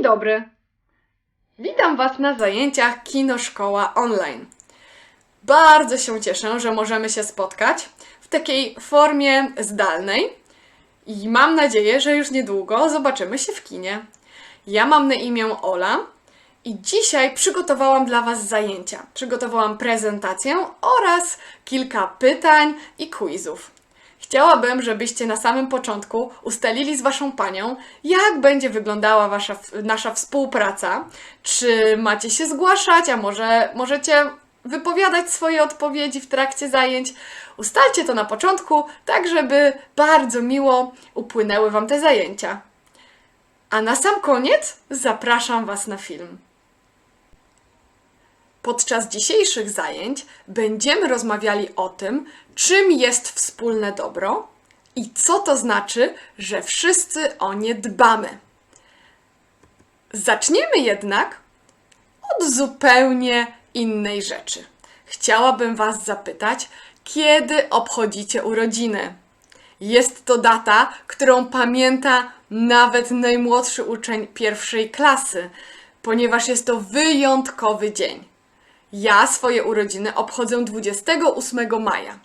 Dzień dobry. Witam Was na zajęciach Kino Szkoła Online. Bardzo się cieszę, że możemy się spotkać w takiej formie zdalnej i mam nadzieję, że już niedługo zobaczymy się w kinie. Ja mam na imię Ola i dzisiaj przygotowałam dla Was zajęcia. Przygotowałam prezentację oraz kilka pytań i quizów. Chciałabym, żebyście na samym początku ustalili z Waszą panią, jak będzie wyglądała wasza, nasza współpraca. Czy macie się zgłaszać, a może możecie wypowiadać swoje odpowiedzi w trakcie zajęć. Ustalcie to na początku, tak żeby bardzo miło upłynęły Wam te zajęcia. A na sam koniec zapraszam Was na film. Podczas dzisiejszych zajęć będziemy rozmawiali o tym, czym jest wspólne dobro i co to znaczy, że wszyscy o nie dbamy. Zaczniemy jednak od zupełnie innej rzeczy. Chciałabym Was zapytać, kiedy obchodzicie urodziny? Jest to data, którą pamięta nawet najmłodszy uczeń pierwszej klasy, ponieważ jest to wyjątkowy dzień. Ja swoje urodziny obchodzę 28 maja.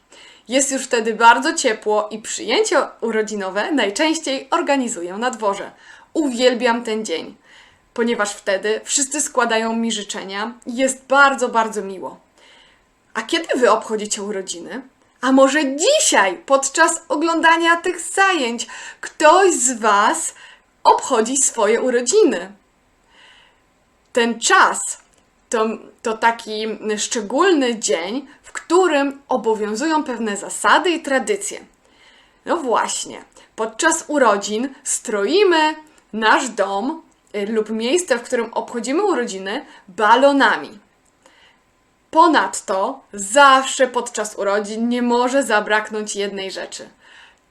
Jest już wtedy bardzo ciepło i przyjęcia urodzinowe najczęściej organizuję na dworze. Uwielbiam ten dzień, ponieważ wtedy wszyscy składają mi życzenia i jest bardzo, bardzo miło. A kiedy wy obchodzicie urodziny? A może dzisiaj, podczas oglądania tych zajęć, ktoś z Was obchodzi swoje urodziny? Ten czas to, to taki szczególny dzień, w którym obowiązują pewne zasady i tradycje. No właśnie, podczas urodzin stroimy nasz dom y, lub miejsce, w którym obchodzimy urodziny, balonami. Ponadto zawsze podczas urodzin nie może zabraknąć jednej rzeczy: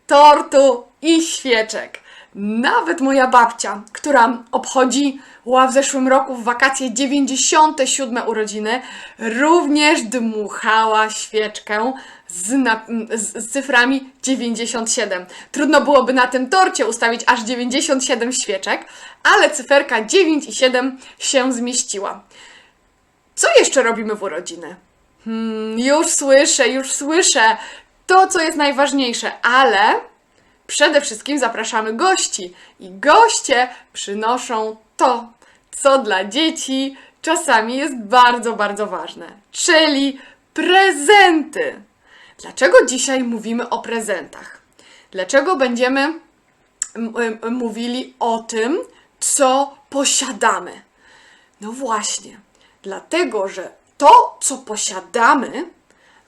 tortu i świeczek. Nawet moja babcia, która obchodziła w zeszłym roku w wakacje 97 urodziny, również dmuchała świeczkę z, na, z, z cyframi 97. Trudno byłoby na tym torcie ustawić aż 97 świeczek, ale cyferka 9 i 7 się zmieściła. Co jeszcze robimy w urodziny? Hmm, już słyszę, już słyszę. To, co jest najważniejsze, ale przede wszystkim zapraszamy gości. I goście przynoszą to, co dla dzieci czasami jest bardzo, bardzo ważne, czyli prezenty. Dlaczego dzisiaj mówimy o prezentach? Dlaczego będziemy mówili o tym, co posiadamy? No właśnie, dlatego że to, co posiadamy,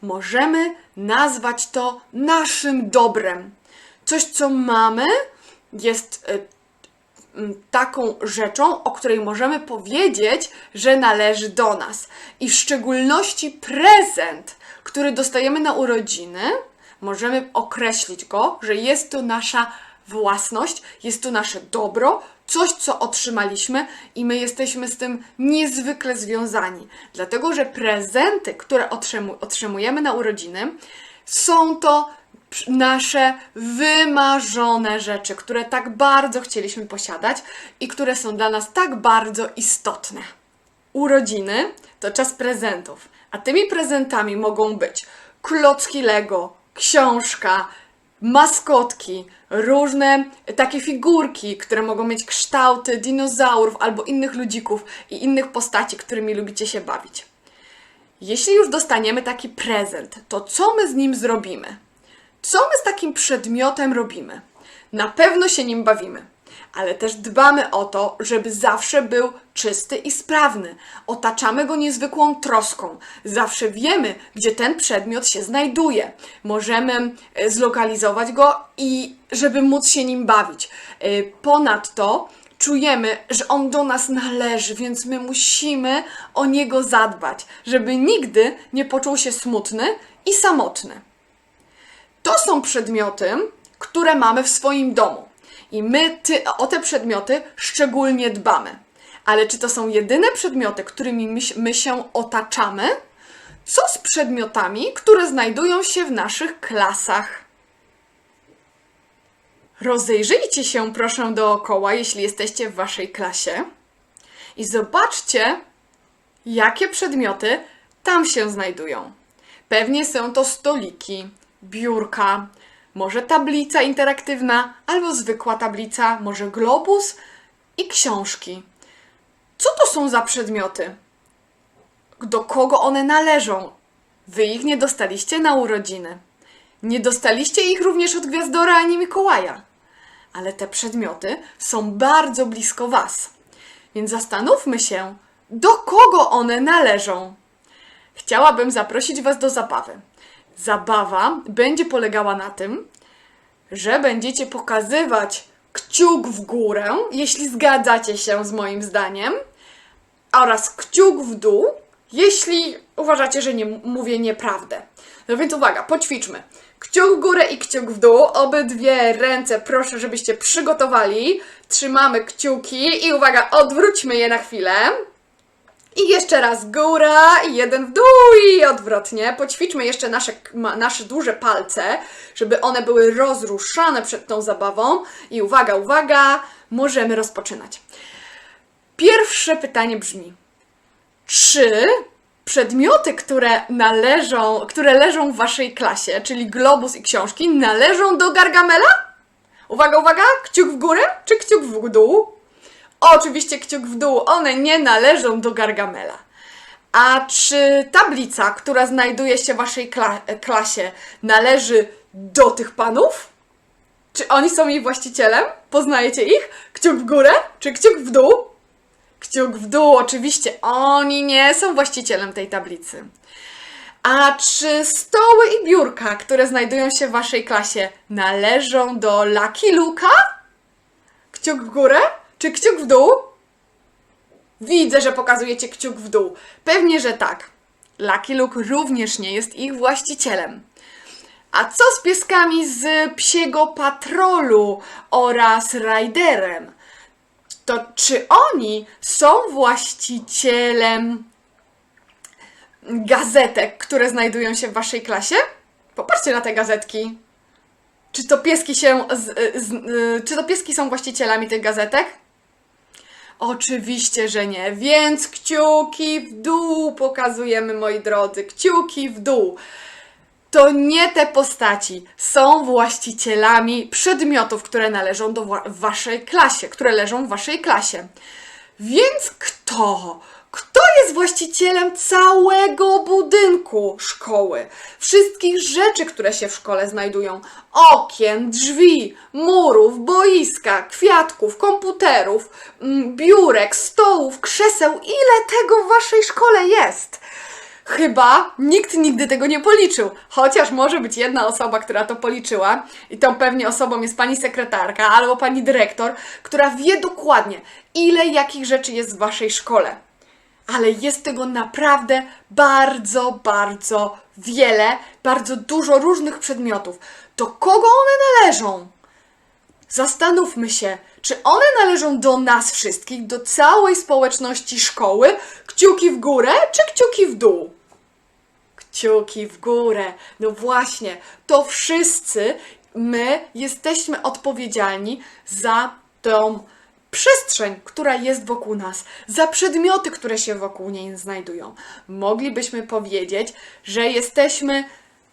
możemy nazwać to naszym dobrem. Coś, co mamy, jest e, taką rzeczą, o której możemy powiedzieć, że należy do nas. I w szczególności prezent, który dostajemy na urodziny, możemy określić go, że jest to nasza własność, jest to nasze dobro, coś, co otrzymaliśmy i my jesteśmy z tym niezwykle związani. Dlatego, że prezenty, które otrzymu- otrzymujemy na urodziny, są to nasze wymarzone rzeczy, które tak bardzo chcieliśmy posiadać i które są dla nas tak bardzo istotne. Urodziny to czas prezentów, a tymi prezentami mogą być klocki Lego, książka, maskotki, różne takie figurki, które mogą mieć kształty dinozaurów albo innych ludzików i innych postaci, którymi lubicie się bawić. Jeśli już dostaniemy taki prezent, to co my z nim zrobimy? Co my z takim przedmiotem robimy? Na pewno się nim bawimy, ale też dbamy o to, żeby zawsze był czysty i sprawny. Otaczamy go niezwykłą troską. Zawsze wiemy, gdzie ten przedmiot się znajduje. Możemy e, zlokalizować go i żeby móc się nim bawić. E, Ponadto czujemy, że on do nas należy, więc my musimy o niego zadbać, żeby nigdy nie poczuł się smutny i samotny. To są przedmioty, które mamy w swoim domu. I my ty, o te przedmioty szczególnie dbamy. Ale czy to są jedyne przedmioty, którymi my, my się otaczamy? Co z przedmiotami, które znajdują się w naszych klasach? Rozejrzyjcie się proszę dookoła, jeśli jesteście w waszej klasie. I zobaczcie, jakie przedmioty tam się znajdują. Pewnie są to stoliki, biurka, może tablica interaktywna, albo zwykła tablica, może globus i książki. Co to są za przedmioty? Do kogo one należą? Wy ich nie dostaliście na urodziny. Nie dostaliście ich również od Gwiazdora ani Mikołaja. Ale te przedmioty są bardzo blisko Was. Więc zastanówmy się, do kogo one należą. Chciałabym zaprosić Was do zabawy. Zabawa będzie polegała na tym, że będziecie pokazywać kciuk w górę, jeśli zgadzacie się z moim zdaniem, oraz kciuk w dół, jeśli uważacie, że nie mówię nieprawdę. No więc uwaga, poćwiczmy. Kciuk w górę i kciuk w dół. Obydwie ręce proszę, żebyście przygotowali. Trzymamy kciuki i uwaga, odwróćmy je na chwilę. I jeszcze raz góra i jeden w dół i odwrotnie. Poćwiczmy jeszcze nasze, nasze duże palce, żeby one były rozruszane przed tą zabawą. I uwaga, uwaga, możemy rozpoczynać. Pierwsze pytanie brzmi: czy przedmioty, które należą, które leżą w waszej klasie, czyli globus i książki, należą do Gargamela? Uwaga, uwaga, kciuk w górę czy kciuk w dół? Oczywiście kciuk w dół, one nie należą do Gargamela. A czy tablica, która znajduje się w waszej kla- klasie, należy do tych panów? Czy oni są jej właścicielem? Poznajecie ich? Kciuk w górę czy kciuk w dół? Kciuk w dół, oczywiście. Oni nie są właścicielem tej tablicy. A czy stoły i biurka, które znajdują się w waszej klasie, należą do Lucky Luka? Kciuk w górę czy kciuk w dół? Widzę, że pokazujecie kciuk w dół. Pewnie, że tak. Lucky Luke również nie jest ich właścicielem. A co z pieskami z psiego patrolu oraz Ryderem? To czy oni są właścicielem gazetek, które znajdują się w waszej klasie? Popatrzcie na te gazetki. Czy to pieski się z, z, czy to pieski są właścicielami tych gazetek? Oczywiście, że nie. Więc kciuki w dół pokazujemy, moi drodzy. Kciuki w dół. To nie te postaci są właścicielami przedmiotów, które należą do wa- waszej klasie, które leżą w waszej klasie. Więc kto? Kto jest właścicielem całego budynku szkoły? Wszystkich rzeczy, które się w szkole znajdują: okien, drzwi, murów, boiska, kwiatków, komputerów, mm, biurek, stołów, krzeseł. Ile tego w waszej szkole jest? Chyba nikt nigdy tego nie policzył, chociaż może być jedna osoba, która to policzyła, i tą pewnie osobą jest pani sekretarka albo pani dyrektor, która wie dokładnie, ile jakich rzeczy jest w waszej szkole. Ale jest tego naprawdę bardzo, bardzo wiele, bardzo dużo różnych przedmiotów. Do kogo one należą? Zastanówmy się, czy one należą do nas wszystkich, do całej społeczności szkoły? Kciuki w górę czy kciuki w dół? Kciuki w górę. No właśnie, to wszyscy my jesteśmy odpowiedzialni za tą przestrzeń, która jest wokół nas, za przedmioty, które się wokół niej znajdują. Moglibyśmy powiedzieć, że jesteśmy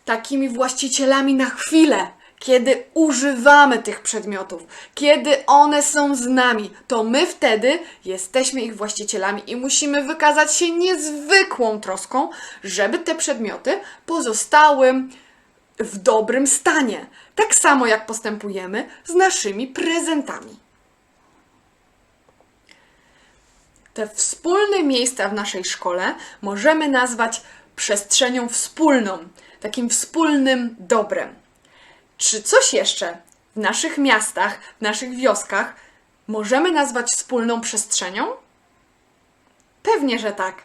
takimi właścicielami na chwilę. Kiedy używamy tych przedmiotów, kiedy one są z nami, to my wtedy jesteśmy ich właścicielami i musimy wykazać się niezwykłą troską, żeby te przedmioty pozostały w dobrym stanie. Tak samo jak postępujemy z naszymi prezentami. Te wspólne miejsca w naszej szkole możemy nazwać przestrzenią wspólną, takim wspólnym dobrem. Czy coś jeszcze w naszych miastach, w naszych wioskach możemy nazwać wspólną przestrzenią? Pewnie, że tak.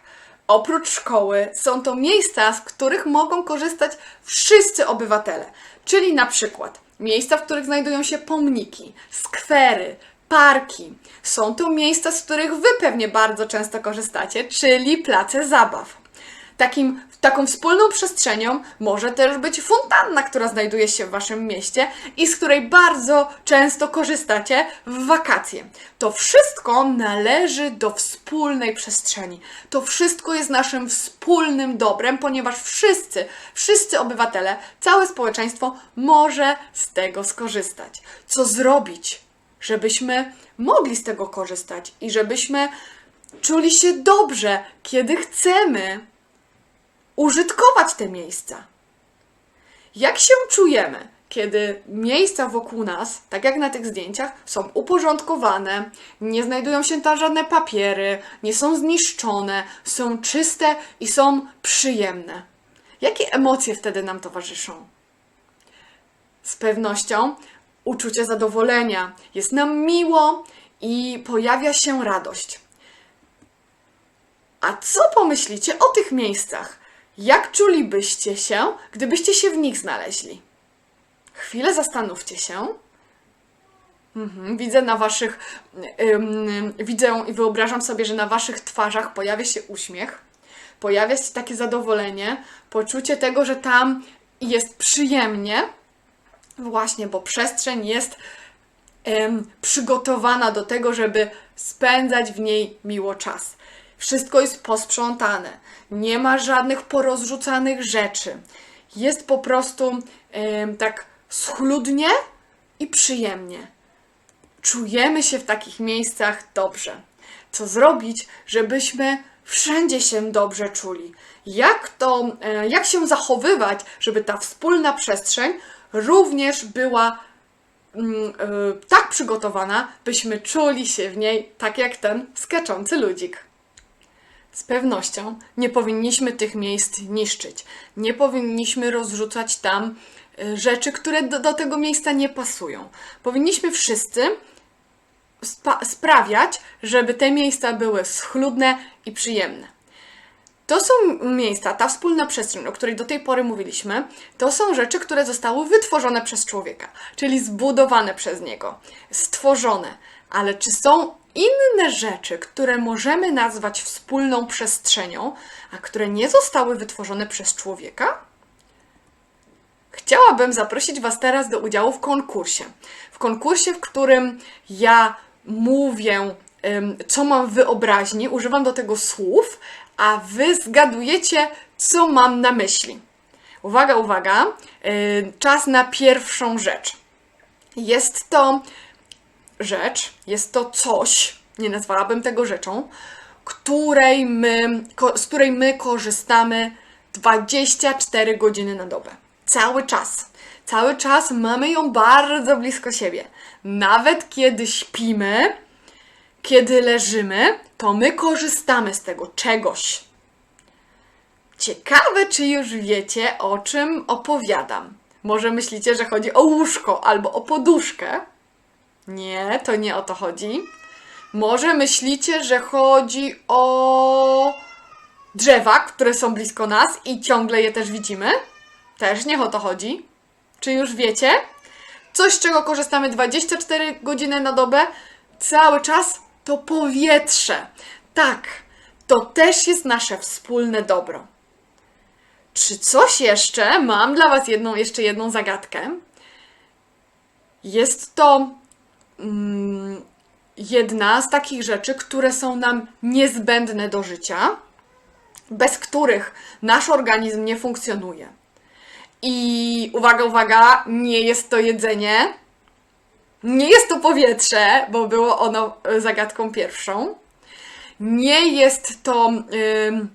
Oprócz szkoły są to miejsca, z których mogą korzystać wszyscy obywatele, czyli na przykład miejsca, w których znajdują się pomniki, skwery, parki. Są to miejsca, z których Wy pewnie bardzo często korzystacie, czyli place zabaw. Takim Taką wspólną przestrzenią może też być fontanna, która znajduje się w Waszym mieście i z której bardzo często korzystacie w wakacje. To wszystko należy do wspólnej przestrzeni. To wszystko jest naszym wspólnym dobrem, ponieważ wszyscy, wszyscy obywatele, całe społeczeństwo może z tego skorzystać. Co zrobić, żebyśmy mogli z tego korzystać i żebyśmy czuli się dobrze, kiedy chcemy użytkować te miejsca. Jak się czujemy, kiedy miejsca wokół nas, tak jak na tych zdjęciach, są uporządkowane, nie znajdują się tam żadne papiery, nie są zniszczone, są czyste i są przyjemne? Jakie emocje wtedy nam towarzyszą? Z pewnością uczucie zadowolenia, jest nam miło i pojawia się radość. A co pomyślicie o tych miejscach? Jak czulibyście się, gdybyście się w nich znaleźli? Chwilę zastanówcie się. Mhm, widzę na waszych, widzę i wyobrażam sobie, że na waszych twarzach pojawia się uśmiech, pojawia się takie zadowolenie, poczucie tego, że tam jest przyjemnie. Właśnie, bo przestrzeń jest em, przygotowana do tego, żeby spędzać w niej miło czas. Wszystko jest posprzątane, nie ma żadnych porozrzucanych rzeczy. Jest po prostu em, tak schludnie i przyjemnie. Czujemy się w takich miejscach dobrze. Co zrobić, żebyśmy wszędzie się dobrze czuli? Jak to, e, jak się zachowywać, żeby ta wspólna przestrzeń również była mm, e, tak przygotowana, byśmy czuli się w niej tak jak ten skaczący ludzik. Z pewnością nie powinniśmy tych miejsc niszczyć. Nie powinniśmy rozrzucać tam e, rzeczy, które do, do tego miejsca nie pasują. Powinniśmy wszyscy sprawiać, żeby te miejsca były schludne i przyjemne. To są miejsca, ta wspólna przestrzeń, o której do tej pory mówiliśmy, to są rzeczy, które zostały wytworzone przez człowieka, czyli zbudowane przez niego, stworzone. Ale czy są inne rzeczy, które możemy nazwać wspólną przestrzenią, a które nie zostały wytworzone przez człowieka? Chciałabym zaprosić Was teraz do udziału w konkursie. W konkursie, w którym ja mówię, co mam w wyobraźni, używam do tego słów, a Wy zgadujecie, co mam na myśli. Uwaga, uwaga, yy, czas na pierwszą rzecz. Jest to rzecz, jest to coś, nie nazwałabym tego rzeczą, której my, z której my korzystamy 24 godziny na dobę. Cały czas. Cały czas mamy ją bardzo blisko siebie. Nawet kiedy śpimy, kiedy leżymy, to my korzystamy z tego czegoś. Ciekawe, czy już wiecie, o czym opowiadam. Może myślicie, że chodzi o łóżko albo o poduszkę? Nie, to nie o to chodzi. Może myślicie, że chodzi o drzewa, które są blisko nas i ciągle je też widzimy? Też nie o to chodzi. Czy już wiecie? Coś, z czego korzystamy 24 godziny na dobę, cały czas to powietrze. Tak, to też jest nasze wspólne dobro. Czy coś jeszcze? Mam dla Was jedną, jeszcze jedną zagadkę. Jest to mm, jedna z takich rzeczy, które są nam niezbędne do życia, bez których nasz organizm nie funkcjonuje. I uwaga, uwaga, nie jest to jedzenie, nie jest to powietrze, bo było ono e, zagadką pierwszą. Nie jest to, ym,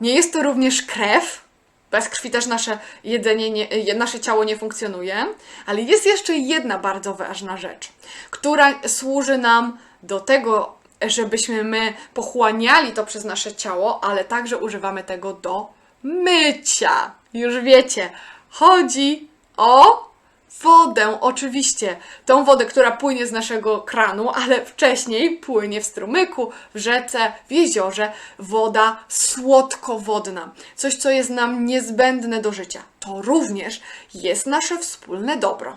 nie jest to również krew. Bez krwi też nasze jedzenie, nie, e, nasze ciało nie funkcjonuje. Ale jest jeszcze jedna bardzo ważna rzecz, która służy nam do tego, żebyśmy my pochłaniali to przez nasze ciało, ale także używamy tego do mycia. Już wiecie, chodzi o wodę, oczywiście. Tą wodę, która płynie z naszego kranu, ale wcześniej płynie w strumyku, w rzece, w jeziorze. Woda słodkowodna. Coś, co jest nam niezbędne do życia. To również jest nasze wspólne dobro.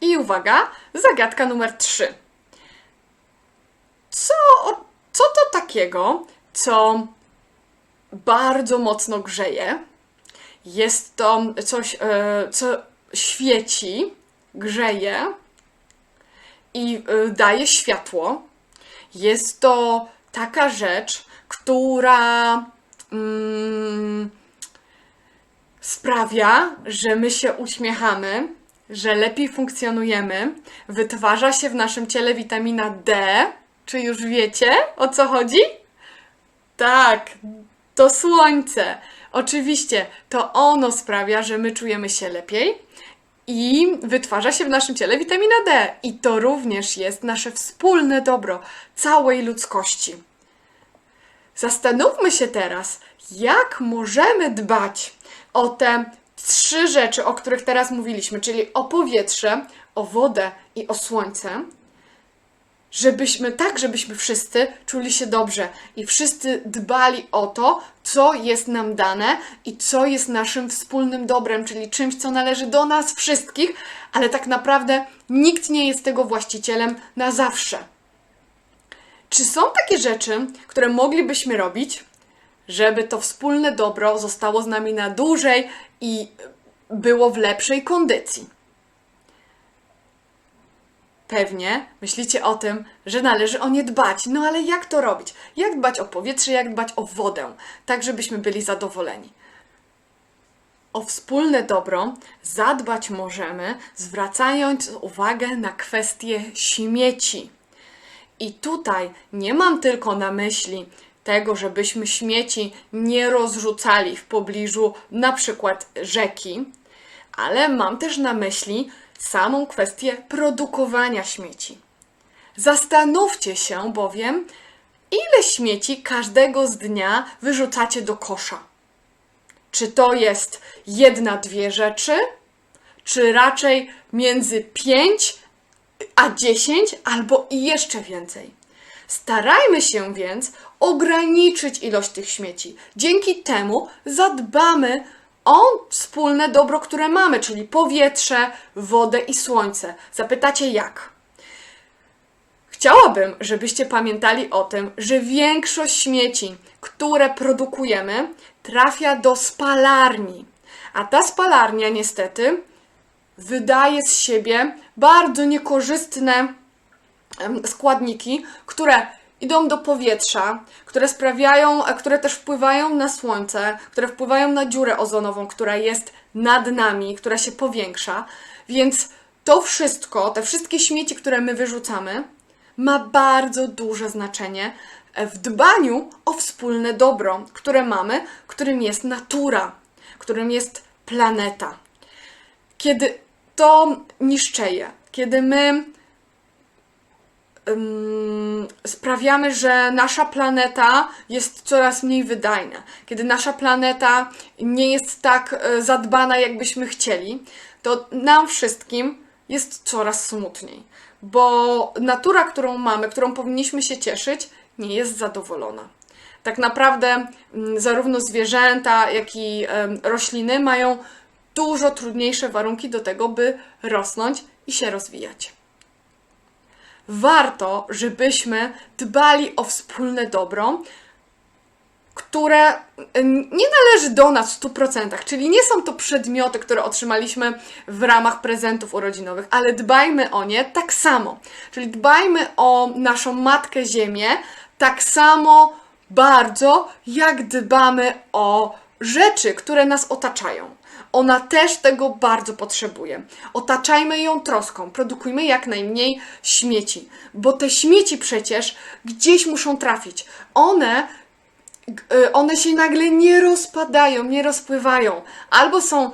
I uwaga, zagadka numer 3. Co, co to takiego, co bardzo mocno grzeje. Jest to coś, e, co świeci, grzeje i e, daje światło. Jest to taka rzecz, która mm, sprawia, że my się uśmiechamy, że lepiej funkcjonujemy, wytwarza się w naszym ciele witamina D. Czy już wiecie o co chodzi? Tak, to słońce. Oczywiście, to ono sprawia, że my czujemy się lepiej i wytwarza się w naszym ciele witamina D. I to również jest nasze wspólne dobro całej ludzkości. Zastanówmy się teraz, jak możemy dbać o te trzy rzeczy, o których teraz mówiliśmy, czyli o powietrze, o wodę i o słońce, żebyśmy tak, żebyśmy wszyscy czuli się dobrze i wszyscy dbali o to, co jest nam dane i co jest naszym wspólnym dobrem, czyli czymś, co należy do nas wszystkich, ale tak naprawdę nikt nie jest tego właścicielem na zawsze. Czy są takie rzeczy, które moglibyśmy robić, żeby to wspólne dobro zostało z nami na dłużej i było w lepszej kondycji? Pewnie myślicie o tym, że należy o nie dbać. No ale jak to robić? Jak dbać o powietrze, jak dbać o wodę, tak żebyśmy byli zadowoleni? O wspólne dobro zadbać możemy, zwracając uwagę na kwestie śmieci. I tutaj nie mam tylko na myśli tego, żebyśmy śmieci nie rozrzucali w pobliżu na przykład rzeki, ale mam też na myśli samą kwestię produkowania śmieci. Zastanówcie się bowiem, ile śmieci każdego z dnia wyrzucacie do kosza. Czy to jest jedna, dwie rzeczy, czy raczej między pięć a dziesięć albo i jeszcze więcej. Starajmy się więc ograniczyć ilość tych śmieci. Dzięki temu zadbamy o wspólne dobro, które mamy, czyli powietrze, wodę i słońce. Zapytacie jak? Chciałabym, żebyście pamiętali o tym, że większość śmieci, które produkujemy, trafia do spalarni. A ta spalarnia niestety wydaje z siebie bardzo niekorzystne składniki, które idą do powietrza, które sprawiają, a które też wpływają na słońce, które wpływają na dziurę ozonową, która jest nad nami, która się powiększa. Więc to wszystko, te wszystkie śmieci, które my wyrzucamy, ma bardzo duże znaczenie w dbaniu o wspólne dobro, które mamy, którym jest natura, którym jest planeta. Kiedy to niszczeje, kiedy my sprawiamy, że nasza planeta jest coraz mniej wydajna, kiedy nasza planeta nie jest tak e, zadbana, jakbyśmy chcieli, to nam wszystkim jest coraz smutniej, bo natura, którą mamy, którą powinniśmy się cieszyć, nie jest zadowolona. Tak naprawdę mm, zarówno zwierzęta, jak i rośliny mają dużo trudniejsze warunki do tego, by rosnąć i się rozwijać warto, żebyśmy dbali o wspólne dobro, które nie należy do nas w 100%, czyli nie są to przedmioty, które otrzymaliśmy w ramach prezentów urodzinowych, ale dbajmy o nie tak samo. Czyli dbajmy o naszą matkę Ziemię tak samo bardzo, jak dbamy o rzeczy, które nas otaczają. Ona też tego bardzo potrzebuje. Otaczajmy ją troską, produkujmy jak najmniej śmieci, bo te śmieci przecież gdzieś muszą trafić. One y, one się nagle nie rozpadają, nie rozpływają. Albo są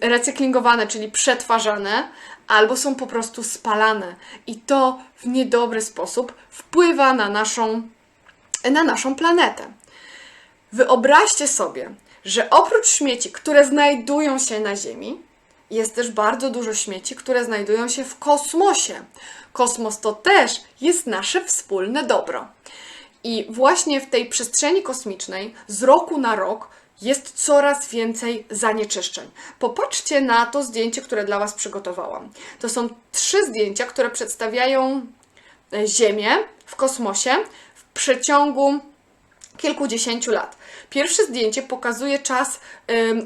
recyklingowane, czyli przetwarzane, albo są po prostu spalane. I to w niedobry sposób wpływa na naszą, na naszą planetę. Wyobraźcie sobie, że oprócz śmieci, które znajdują się na Ziemi, jest też bardzo dużo śmieci, które znajdują się w kosmosie. Kosmos to też jest nasze wspólne dobro. I właśnie w tej przestrzeni kosmicznej z roku na rok jest coraz więcej zanieczyszczeń. Popatrzcie na to zdjęcie, które dla Was przygotowałam. To są trzy zdjęcia, które przedstawiają e, Ziemię w kosmosie w przeciągu kilkudziesięciu lat. Pierwsze zdjęcie pokazuje czas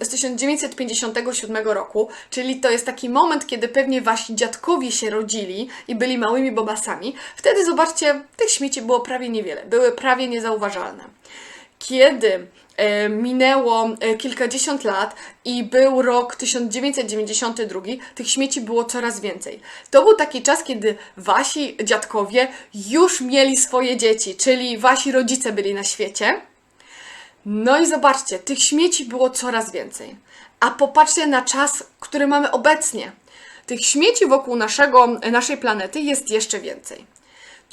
z 1957 roku, czyli to jest taki moment, kiedy pewnie wasi dziadkowie się rodzili i byli małymi bobasami. Wtedy zobaczcie, tych śmieci było prawie niewiele, były prawie niezauważalne. Kiedy minęło e, kilkadziesiąt lat i był rok 1992, tych śmieci było coraz więcej. To był taki czas, kiedy wasi dziadkowie już mieli swoje dzieci, czyli wasi rodzice byli na świecie. No i zobaczcie, tych śmieci było coraz więcej. A popatrzcie na czas, który mamy obecnie. Tych śmieci wokół naszego, naszej planety jest jeszcze więcej.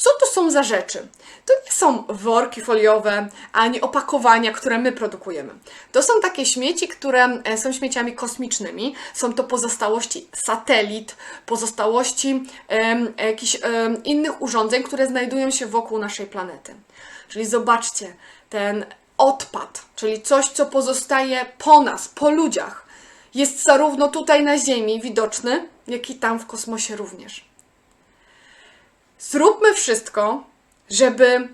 Co to są za rzeczy? To nie są worki foliowe, ani opakowania, które my produkujemy. To są takie śmieci, które e, są śmieciami kosmicznymi. Są to pozostałości satelit, pozostałości em, jakichś em, innych urządzeń, które znajdują się wokół naszej planety. Czyli zobaczcie, ten odpad, czyli coś, co pozostaje po nas, po ludziach, jest zarówno tutaj na Ziemi widoczny, jak i tam w kosmosie również. Zróbmy wszystko, żeby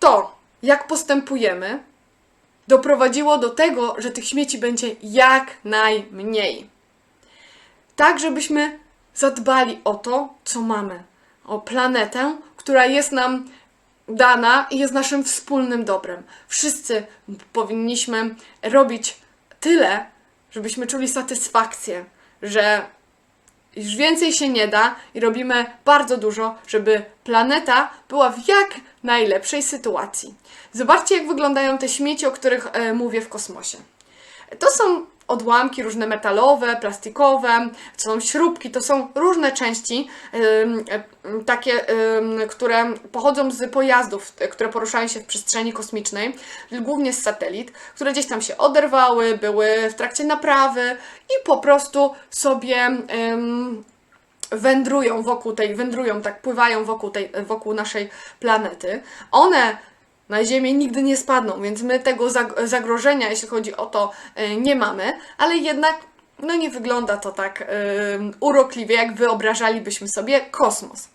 to, jak postępujemy, doprowadziło do tego, że tych śmieci będzie jak najmniej. Tak, żebyśmy zadbali o to, co mamy, o planetę, która jest nam dana i jest naszym wspólnym dobrem. Wszyscy powinniśmy robić tyle, żebyśmy czuli satysfakcję, że już więcej się nie da i robimy bardzo dużo, żeby planeta była w jak najlepszej sytuacji. Zobaczcie, jak wyglądają te śmieci, o których e, mówię w kosmosie. To są odłamki różne metalowe, plastikowe, to są śrubki, to są różne części, takie, które pochodzą z pojazdów, które poruszają się w przestrzeni kosmicznej, głównie z satelit, które gdzieś tam się oderwały, były w trakcie naprawy i po prostu sobie wędrują wokół tej, wędrują, tak pływają wokół, tej, wokół naszej planety. One na Ziemię nigdy nie spadną, więc my tego zag- zagrożenia, jeśli chodzi o to, y, nie mamy, ale jednak no nie wygląda to tak y, urokliwie, jak wyobrażalibyśmy sobie kosmos.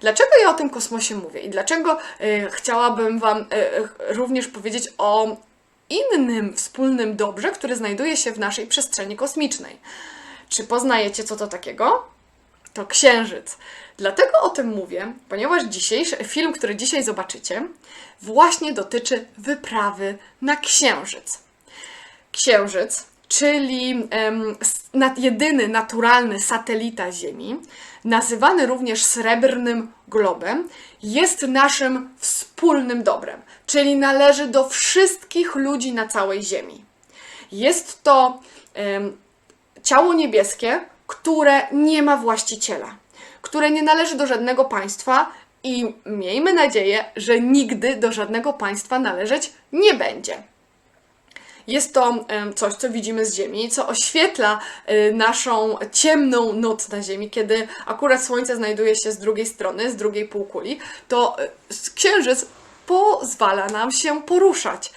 Dlaczego ja o tym kosmosie mówię i dlaczego y, chciałabym Wam y, y, również powiedzieć o innym wspólnym dobrze, który znajduje się w naszej przestrzeni kosmicznej? Czy poznajecie, co to takiego? To księżyc. Dlatego o tym mówię, ponieważ dzisiejszy film, który dzisiaj zobaczycie, właśnie dotyczy wyprawy na księżyc. Księżyc, czyli jedyny naturalny satelita Ziemi, nazywany również srebrnym globem, jest naszym wspólnym dobrem, czyli należy do wszystkich ludzi na całej Ziemi. Jest to ciało niebieskie, które nie ma właściciela, które nie należy do żadnego państwa i miejmy nadzieję, że nigdy do żadnego państwa należeć nie będzie. Jest to coś, co widzimy z Ziemi, co oświetla y, naszą ciemną noc na Ziemi, kiedy akurat Słońce znajduje się z drugiej strony, z drugiej półkuli, to y, Księżyc pozwala nam się poruszać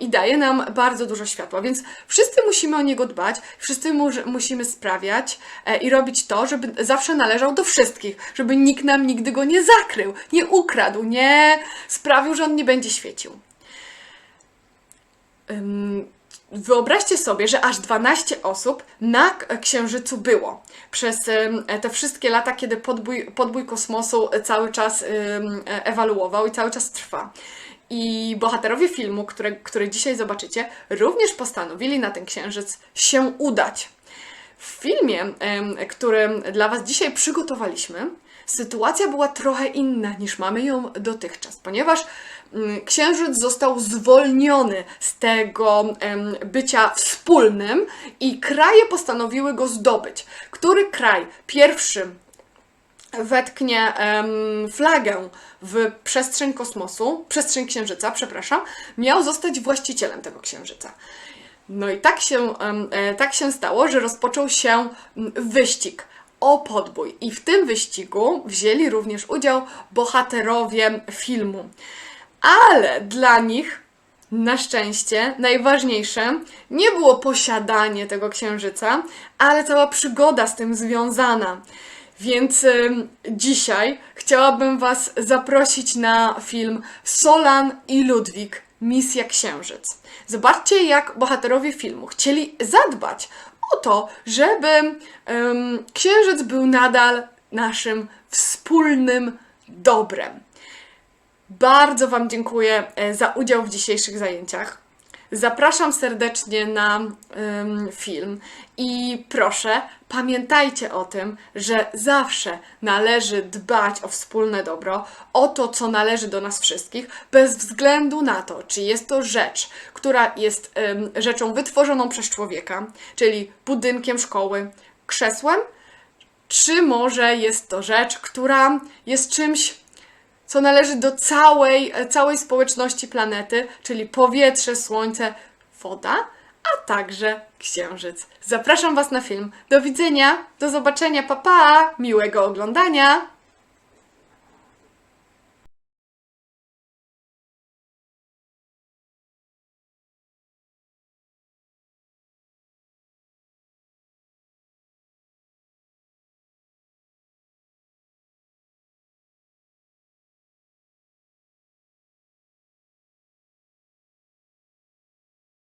i daje nam bardzo dużo światła, więc wszyscy musimy o niego dbać, wszyscy mu, musimy sprawiać e, i robić to, żeby zawsze należał do wszystkich, żeby nikt nam nigdy go nie zakrył, nie ukradł, nie sprawił, że on nie będzie świecił. Wyobraźcie sobie, że aż 12 osób na Księżycu było przez te wszystkie lata, kiedy podbój, podbój kosmosu cały czas e, ewaluował i cały czas trwa. I bohaterowie filmu, które, który dzisiaj zobaczycie, również postanowili na ten księżyc się udać. W filmie, który dla Was dzisiaj przygotowaliśmy, sytuacja była trochę inna niż mamy ją dotychczas, ponieważ mm, księżyc został zwolniony z tego bycia wspólnym i kraje postanowiły go zdobyć. Który kraj pierwszy wetknie flagę w przestrzeń kosmosu, przestrzeń księżyca, przepraszam, miał zostać właścicielem tego księżyca. No i tak się, e, tak się stało, że rozpoczął się wyścig o podbój. I w tym wyścigu wzięli również udział bohaterowie filmu. Ale dla nich na szczęście najważniejsze nie było posiadanie tego księżyca, ale cała przygoda z tym związana. Więc ym, dzisiaj chciałabym Was zaprosić na film Solan i Ludwik Misja Księżyc. Zobaczcie, jak bohaterowie filmu chcieli zadbać o to, żeby ym, Księżyc był nadal naszym wspólnym dobrem. Bardzo Wam dziękuję e, za udział w dzisiejszych zajęciach. Zapraszam serdecznie na film i proszę, pamiętajcie o tym, że zawsze należy dbać o wspólne dobro, o to, co należy do nas wszystkich, bez względu na to, czy jest to rzecz, która jest rzeczą wytworzoną przez człowieka, czyli budynkiem szkoły, krzesłem, czy może jest to rzecz, która jest czymś co należy do całej, całej społeczności planety, czyli powietrze, słońce, woda, a także księżyc. Zapraszam Was na film. Do widzenia, do zobaczenia, pa pa, miłego oglądania.